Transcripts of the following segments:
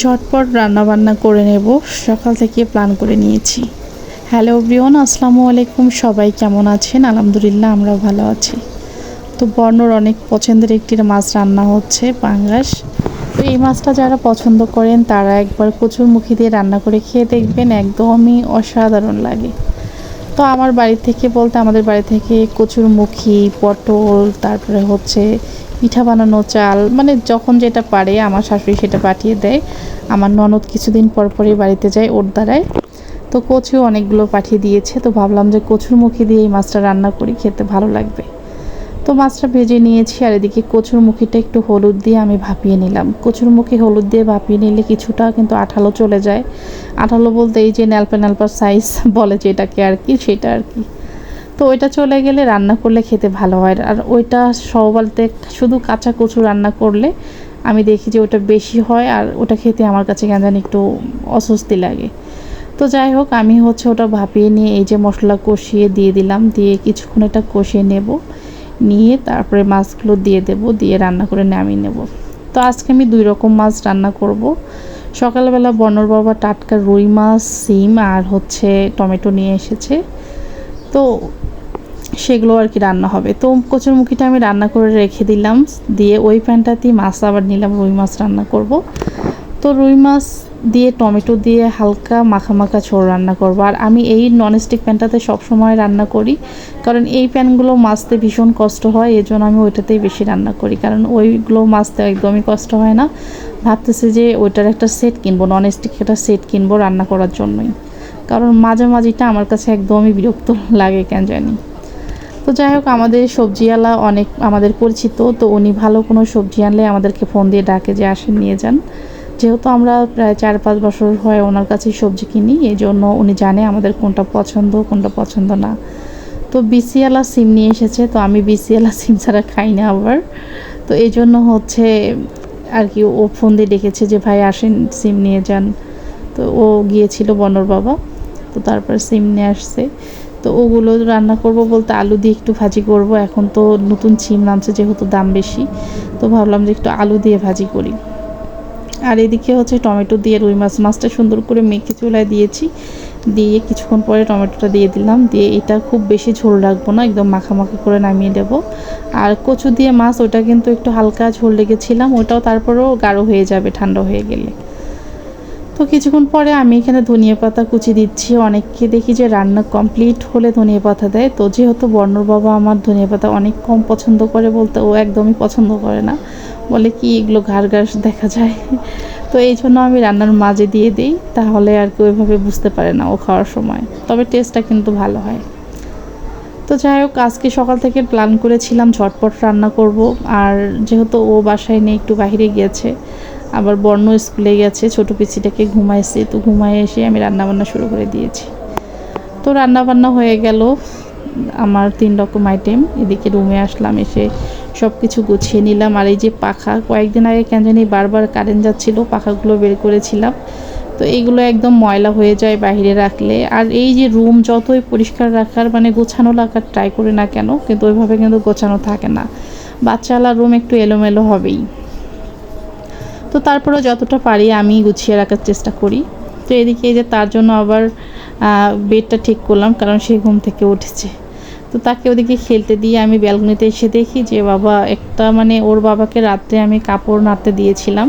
ঝটপট রান্না বান্না করে নেব। সকাল থেকে প্ল্যান করে নিয়েছি। হ্যালো ব্রিয়ন আসসালামু আলাইকুম। সবাই কেমন আছেন? আলহামদুলিল্লাহ আমরা ভালো আছি। তো বর্ণর অনেক পছন্দের একটি মাছ রান্না হচ্ছে পাঙ্গাস। তো এই মাছটা যারা পছন্দ করেন, তারা একবার কচুর মুখি দিয়ে রান্না করে খেয়ে দেখবেন একদমই অসাধারণ লাগে। তো আমার বাড়ি থেকে বলতে আমাদের বাড়ি থেকে কচুর মুখি পটল, তারপরে হচ্ছে পিঠা বানানো চাল মানে যখন যেটা পারে আমার শাশুড়ি সেটা পাঠিয়ে দেয়। আমার ননদ কিছুদিন পর পরই বাড়িতে যায় ওর দ্বারায়। তো কচু অনেকগুলো পাঠিয়ে দিয়েছে। তো ভাবলাম যে কচুর মুখি দিয়ে এই মাছটা রান্না করি, খেতে ভালো লাগবে। তো মাছটা ভেজে নিয়েছি আর এদিকে কচুর মুখিটা একটু হলুদ দিয়ে আমি ভাপিয়ে নিলাম। কচুর মুখি হলুদ দিয়ে ভাপিয়ে নিলে কিছুটা কিন্তু আঠালো চলে যায়। আঠালো বলতে এই যে ন্যালপা ন্যালপার সাইজ বলে যেটাকে আর কি, সেটা আর কি। তো ওইটা চলে গেলে রান্না করলে খেতে ভালো হয়। আর ওইটা সবালতে শুধু কাঁচা কচু রান্না করলে আমি দেখি যে ওটা বেশি হয় আর ওটা খেতে আমার কাছে কেন জানি একটু অস্বস্তি লাগে। তো যাই হোক, আমি হচ্ছে ওটা ভাপিয়ে নিয়ে এই যে মশলা কষিয়ে দিয়ে দিলাম। দিয়ে কিছুক্ষণ এটা কষিয়ে নেব। নিয়ে তারপরে মাছগুলো দিয়ে দেব, দিয়ে রান্না করে নামিয়ে নেব। তো আজকে আমি দুই রকম মাছ রান্না করব। সকালবেলা বনর বাবা টাটকা রুই মাছ, সিম আর হচ্ছে টমেটো নিয়ে এসেছে। তো সেগুলো আর কি রান্না হবে। তো কচুরমুখিটা আমি রান্না করে রেখে দিলাম। দিয়ে ওই প্যানটাতেই মাছ আবার নিলাম, রুই মাছ রান্না করব। তো রুই মাছ দিয়ে টমেটো দিয়ে হালকা মাখা মাখা ঝোল রান্না করব। আর আমি এই ননস্টিক প্যানটাতে সবসময় রান্না করি, কারণ এই প্যানগুলো মাছতে ভীষণ কষ্ট হয় এই জন্য আমি ওইটাতেই বেশি রান্না করি। কারণ ওইগুলো মাছতে একদমই কষ্ট হয় না। ভাবতেছি যে ওইটার একটা সেট কিনবো ননস্টিক একটা সেট কিনবো রান্না করার জন্যই। কারণ মাঝামাঝিটা আমার কাছে একদমই বিরক্ত লাগে, কেন জানি। তো যাই হোক, আমাদের সবজিওয়ালা অনেক আমাদের পরিচিত, তো উনি ভালো কোনো সবজি আনলে আমাদেরকে ফোন দিয়ে ডাকে যে আসেন, নিয়ে যান। যেহেতু আমরা প্রায় চার পাঁচ বছর হয় ওনার কাছেই সবজি কিনি, এই জন্য উনি জানে আমাদের কোনটা পছন্দ কোনটা পছন্দ না। তো বিসিওয়ালা সিম নিয়ে এসেছে, তো আমি বিসিওয়ালা সিম ছাড়া খাই না আবার। তো এই জন্য হচ্ছে আর কি ও ফোন দিয়ে ডেকেছে যে, ভাই, আসেন, সিম নিয়ে যান। তো ও গিয়েছিল বনর বাবা, তো তারপর সিম নিয়ে আসছে। তো ওগুলো রান্না করব বলতে আলু দিয়ে একটু ভাজি করব। এখন তো নতুন সিম নামছে যেহেতু দাম বেশি, তো ভাবলাম যে একটু আলু দিয়ে ভাজি করি। আর এদিকে হচ্ছে টমেটো দিয়ে রুই মাছ, মাছটা সুন্দর করে মেখে চুলায় দিয়েছি। দিয়ে কিছুক্ষণ পরে টমেটোটা দিয়ে দিলাম। দিয়ে এটা খুব বেশি ঝোল রাখব না, একদম মাখামাখি মাখা করে নামিয়ে দেব। আর কচু দিয়ে মাছ, ওটা কিন্তু একটু হালকা ঝোল লেগেছিলাম, ওটাও তারপরেও গাঢ় হয়ে যাবে, ঠান্ডা হয়ে গেলে। কিছুক্ষণ পরে আমি এখানে ধনিয়া পাতা কুচি দিচ্ছি। অনেককে দেখি যে রান্না কমপ্লিট হলে ধনিয়া পাতা দেয়। তো যেহেতু বর্ণর বাবা আমার ধনিয়া পাতা অনেক কম পছন্দ করে বলতে, ও একদমই পছন্দ করে না। বলে কি এগুলো ঘাড় ঘাস দেখা যায়। তো এই জন্য আমি রান্নার মাঝে দিয়ে দিই, তাহলে আর কি ওইভাবে বুঝতে পারে না ও খাওয়ার সময়। তবে টেস্টটা কিন্তু ভালো হয়। তো যাই হোক, আজকে সকাল থেকে প্ল্যান করেছিলাম ঝটপট রান্না করব। আর যেহেতু ও বাসায় নেই, একটু বাইরে গিয়েছে। আবার বর্ণ স্কুলে গেছে, ছোটো পিচিটাকে ঘুমাইছে, তো ঘুমায় এসে আমি রান্নাবান্না শুরু করে দিয়েছি। তো রান্নাবান্না হয়ে গেল আমার তিন রকম আইটেম এদিকে রুমে আসলাম, এসে সব কিছু গুছিয়ে নিলাম। আর এই যে পাখা, কয়েকদিন আগে কেন জানি বারবার কারেন্ট যাচ্ছিল, পাখাগুলো বের করেছিলাম। তো এইগুলো একদম ময়লা হয়ে যায় বাইরে রাখলে। আর এই যে রুম যতই পরিষ্কার রাখার মানে গোছানো রাখার ট্রাই করি না কেন, কিন্তু ওইভাবে কিন্তু গোছানো থাকে না। বাচ্চাওয়ালা রুম একটু এলোমেলো হবেই। তো তারপরে যতটা পারি আমি গুছিয়ে রাখার চেষ্টা করি। তো এদিকে যে তার জন্য আবার বেডটা ঠিক করলাম কারণ সে ঘুম থেকে উঠেছে। তো তাকে ওদিকে খেলতে দিয়ে আমি ব্যালকনিতে এসে দেখি যে বাবা একটা মানে ওর বাবাকে রাত্রে আমি কাপড় নাড়তে দিয়েছিলাম।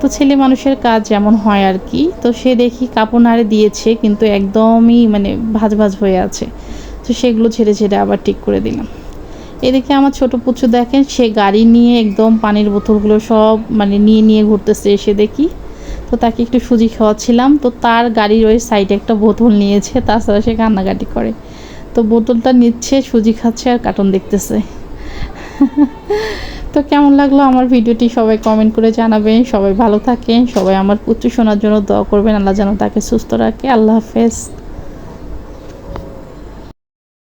তো ছেলে মানুষের কাজ যেমন হয় আর কি। তো সে দেখি কাপড় নাড়ে দিয়েছে কিন্তু একদমই মানে ভাজ ভাজ হয়ে আছে। তো সেগুলো ছেড়ে ছেড়ে আবার ঠিক করে দিলাম। এদিকে আমার ছোট পুচু দেখেন, সে গাড়ি নিয়ে একদম পানির বোতলগুলো সব মানে নিয়ে নিয়ে ঘুরতেছে, এসে দেখি। তো তাকে একটু সুজি খাওয়াচ্ছিলাম, তো তার গাড়ির ওই সাইডে একটা বোতল নিয়েছে, তাছাড়া সে কান্নাকাটি করে। তো বোতলটা নিচ্ছে, সুজি খাচ্ছে আর কার্টুন দেখতেছে। তো কেমন লাগল আমার ভিডিওটি সবাই কমেন্ট করে জানাবেন, সবাই ভালো থাকেন, সবাই আমার পুত্র শোনার জন্য দোয়া করবেন, আল্লাহ যেন তাকে সুস্থ রাখে, আল্লাহ হাফেজ।